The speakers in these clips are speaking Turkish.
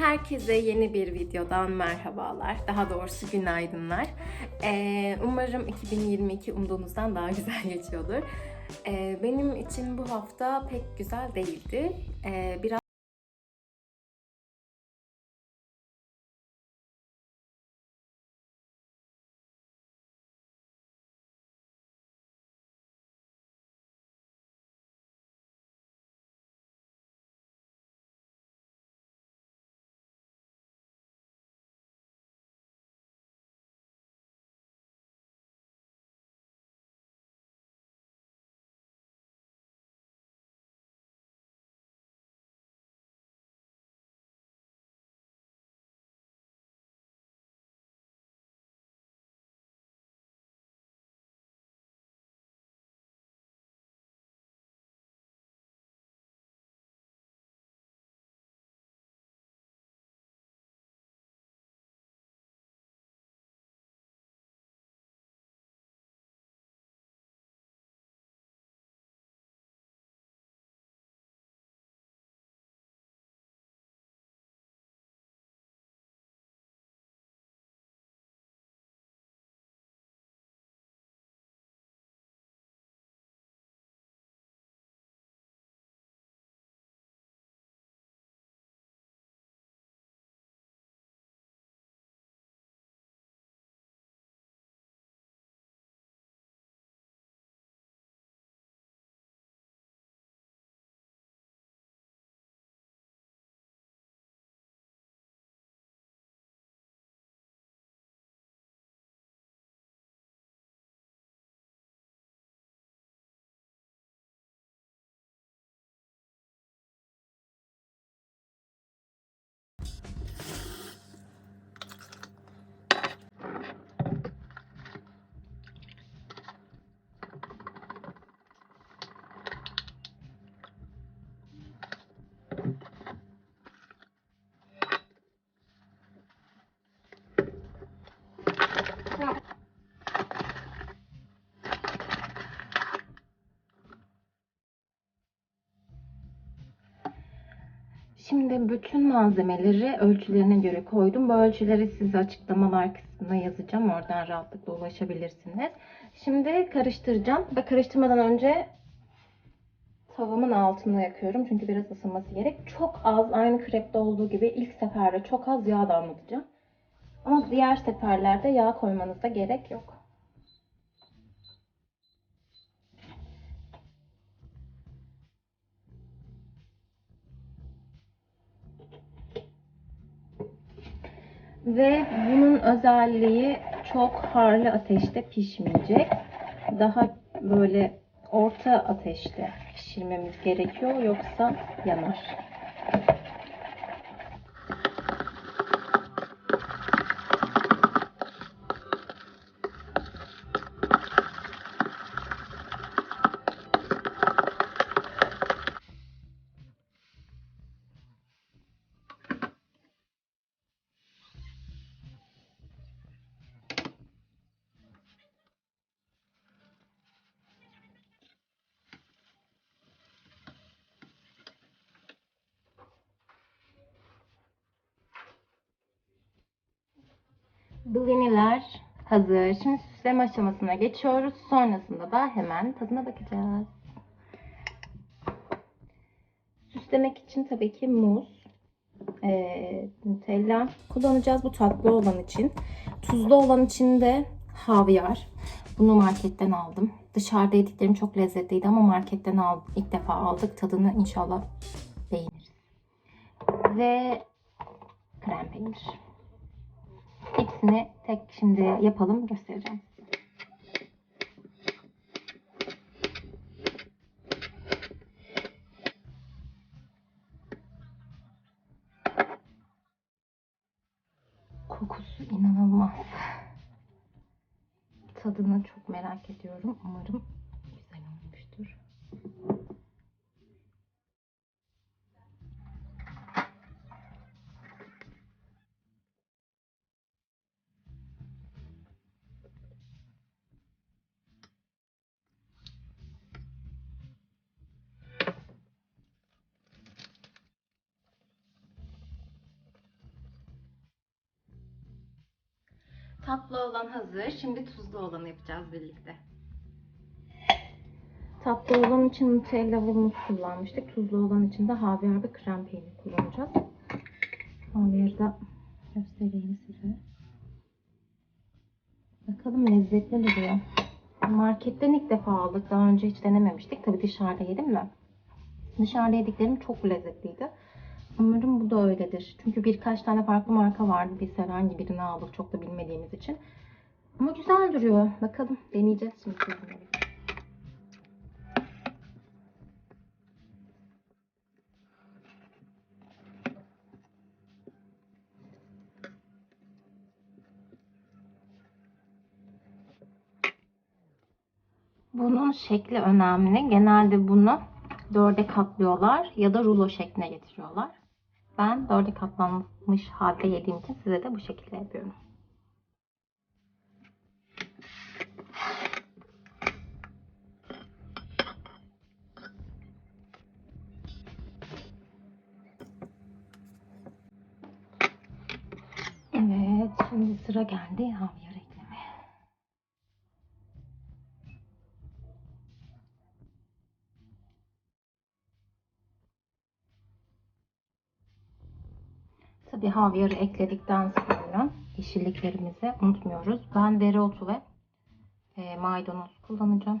Herkese yeni bir videodan merhabalar. Daha doğrusu günaydınlar. Ee, umarım 2022 umduğunuzdan daha güzel geçiyordur. Ee, benim için bu hafta pek güzel değildi. Ee, biraz Şimdi bütün malzemeleri ölçülerine göre koydum. Bu ölçüleri size açıklamalar kısmına yazacağım. Oradan rahatlıkla ulaşabilirsiniz. Şimdi karıştıracağım. Ve karıştırmadan önce tavamın altında yakıyorum. Çünkü biraz ısınması gerek. Çok az aynı krepte olduğu gibi ilk seferde çok az yağ damlatacağım. Ama diğer seferlerde yağ koymanıza gerek yok. Ve bunun özelliği çok harlı ateşte pişmeyecek. Daha böyle orta ateşte pişirmemiz gerekiyor yoksa yanar. Bliniler hazır. Şimdi süsleme aşamasına geçiyoruz. Sonrasında da hemen tadına bakacağız. Süslemek için tabii ki muz, e, Nutella kullanacağız bu tatlı olan için. Tuzlu olan için de havyar. Bunu marketten aldım. Dışarıda yediklerim çok lezzetliydi ama marketten aldım. İlk defa aldık. Tadını inşallah beğeniriz. Ve krem peynir. Hepsini tek şimdi yapalım göstereceğim. Kokusu inanılmaz. Tadını çok merak ediyorum. Umarım Tatlı olan hazır. Şimdi tuzlu olanı yapacağız birlikte. Tatlı olan için Nutella ve muz kullanmıştık. Tuzlu olan için de havyar ve krem peynir kullanacağız. Havyarı da göstereyim size. Bakalım lezzetli duruyor. Marketten ilk defa aldık. Daha önce hiç denememiştik. Tabii dışarıda yedim de. Dışarıda yediklerim çok lezzetliydi. Umarım bu da öyledir. Çünkü birkaç tane farklı marka vardı. Biz herhangi birini aldık çok da bilmediğimiz için. Ama güzel duruyor. Bakalım deneyeceğiz şimdi sizinle. Bunun şekli önemli. Genelde bunu dörde katlıyorlar ya da rulo şekline getiriyorlar. Ben dörde katlanmış halde yediğim için size de bu şekilde yapıyorum. Evet, şimdi sıra geldi havyar Tabii havyarı ekledikten sonra yeşilliklerimizi unutmuyoruz. Ben dereotu ve e, maydanoz kullanacağım.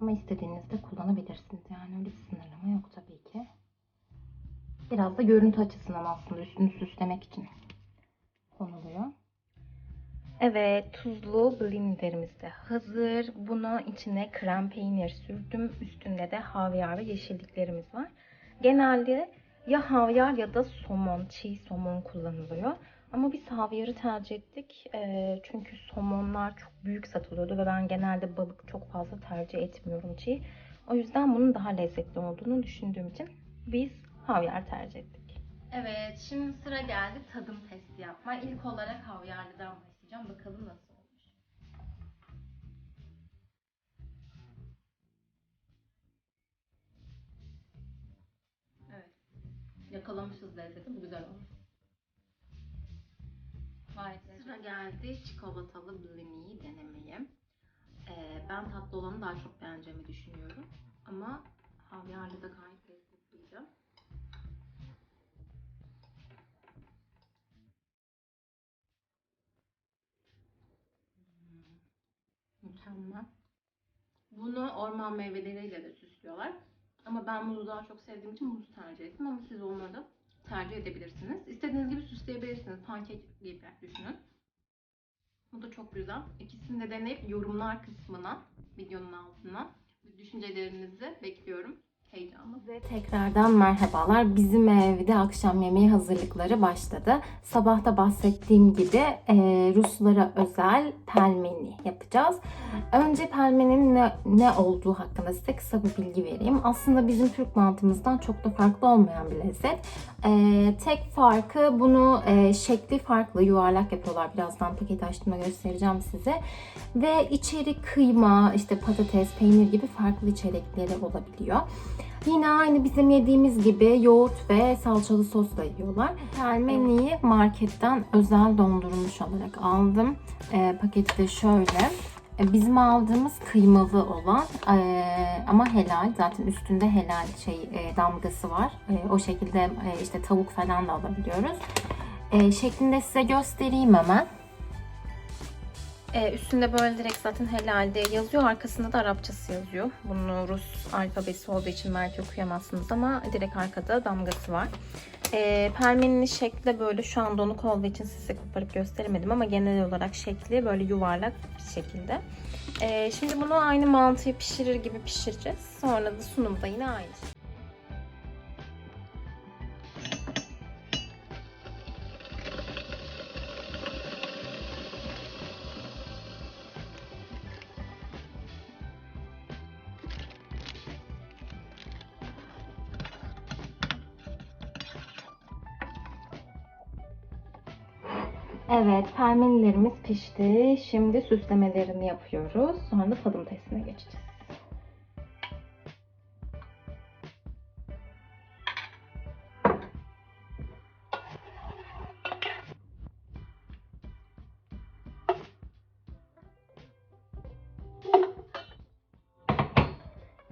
Ama istediğinizde kullanabilirsiniz. Yani öyle bir sınırlama yok tabii ki. Biraz da görüntü açısından aslında üstünü süslemek için konuluyor. Evet, tuzlu blinderimiz de hazır. Buna içine krem peynir sürdüm. Üstünde de havyar ve yeşilliklerimiz var. Genelde ya havyar ya da somon, çiğ somon kullanılıyor. Ama biz havyarı tercih ettik. Ee, çünkü somonlar çok büyük satılıyordu ve ben genelde balık çok fazla tercih etmiyorum çiğ. O yüzden bunun daha lezzetli olduğunu düşündüğüm için biz havyar tercih ettik. Evet, şimdi sıra geldi tadım testi yapma. İlk olarak havyarlıdan başlayacağım. Bakalım nasıl Yakalamışız lezzeti. Bu güzel olmuş. Sıra geldi çikolatalı blini'yi denemeye. Ee, ben tatlı olanı daha çok beğeneceğimi düşünüyorum. Ama havyarlı da gayet lezzetliydi. Hmm, Mükemmel. Bunu orman meyveleriyle de süslüyorlar. Ama ben muzu daha çok sevdiğim için muz tercih ettim. Ama siz onları da tercih edebilirsiniz. İstediğiniz gibi süsleyebilirsiniz. Pankek gibi düşünün. Bu da çok güzel. İkisini de deneyip yorumlar kısmına, videonun altına düşüncelerinizi bekliyorum. Heyecanlı. Size tekrardan merhabalar. Bizim evde akşam yemeği hazırlıkları başladı. Sabahta bahsettiğim gibi e, Ruslara özel pelmeni yapacağız. Önce pelmenin ne, ne olduğu hakkında size kısa bir bilgi vereyim. Aslında bizim Türk mantımızdan çok da farklı olmayan bir lezzet. E, tek farkı bunu e, şekli farklı yuvarlak yapıyorlar. Birazdan paket açtığımda göstereceğim size. Ve içeri kıyma, işte patates, peynir gibi farklı içerikleri olabiliyor. Yine aynı bizim yediğimiz gibi yoğurt ve salçalı sosla yiyorlar. Pelmeniyi marketten özel dondurulmuş olarak aldım. E, paketi de şöyle. E, Bizim aldığımız kıymalı olan e, ama helal zaten üstünde helal şey e, damgası var. E, o şekilde e, işte tavuk falan da alabiliyoruz. E, şeklinde size göstereyim hemen. E, üstünde böyle direkt zaten helalde yazıyor. Arkasında da Arapçası yazıyor. Bunu Rus alfabesi olduğu için belki okuyamazsınız ama direkt arkada damgası var. E, pelmeninin şekli böyle şu an donuk olduğu için size koparıp gösteremedim ama genel olarak şekli böyle yuvarlak bir şekilde. E, şimdi bunu aynı mantıyı pişirir gibi pişireceğiz. Sonra da sunumu da yine aynı. Evet, fermelilerimiz pişti. Şimdi süslemelerini yapıyoruz. Sonra da tadım testine geçeceğiz.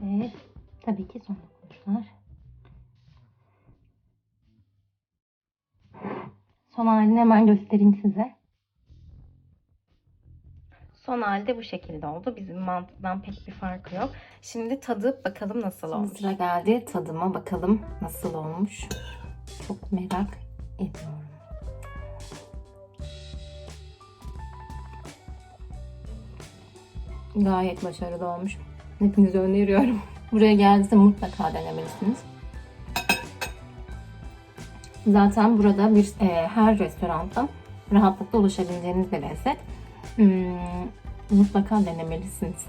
Evet, tabii ki son dokunuşlar. Son halini hemen göstereyim size. Son halde bu şekilde oldu. Bizim mantıktan pek bir farkı yok. Şimdi tadı bakalım nasıl olmuş. Sıra geldi tadıma bakalım nasıl olmuş. Çok merak ediyorum. Gayet başarılı olmuş. Hepinize öneriyorum. Buraya geldiğinizde mutlaka denemelisiniz. Zaten burada bir e, her restoranda rahatlıkla ulaşabileceğiniz bir lezzet. Hmm, mutlaka denemelisiniz.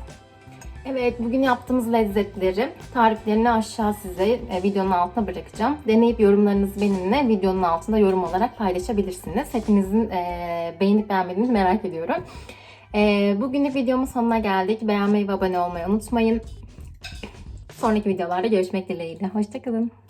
Evet, bugün yaptığımız lezzetleri tariflerini aşağı size e, videonun altına bırakacağım. Deneyip yorumlarınızı benimle videonun altında yorum olarak paylaşabilirsiniz. Hepinizin e, beğenip beğenmediğini merak ediyorum. E, bugünlük videomun sonuna geldik. Beğenmeyi ve abone olmayı unutmayın. Sonraki videolarda görüşmek dileğiyle. Hoşçakalın.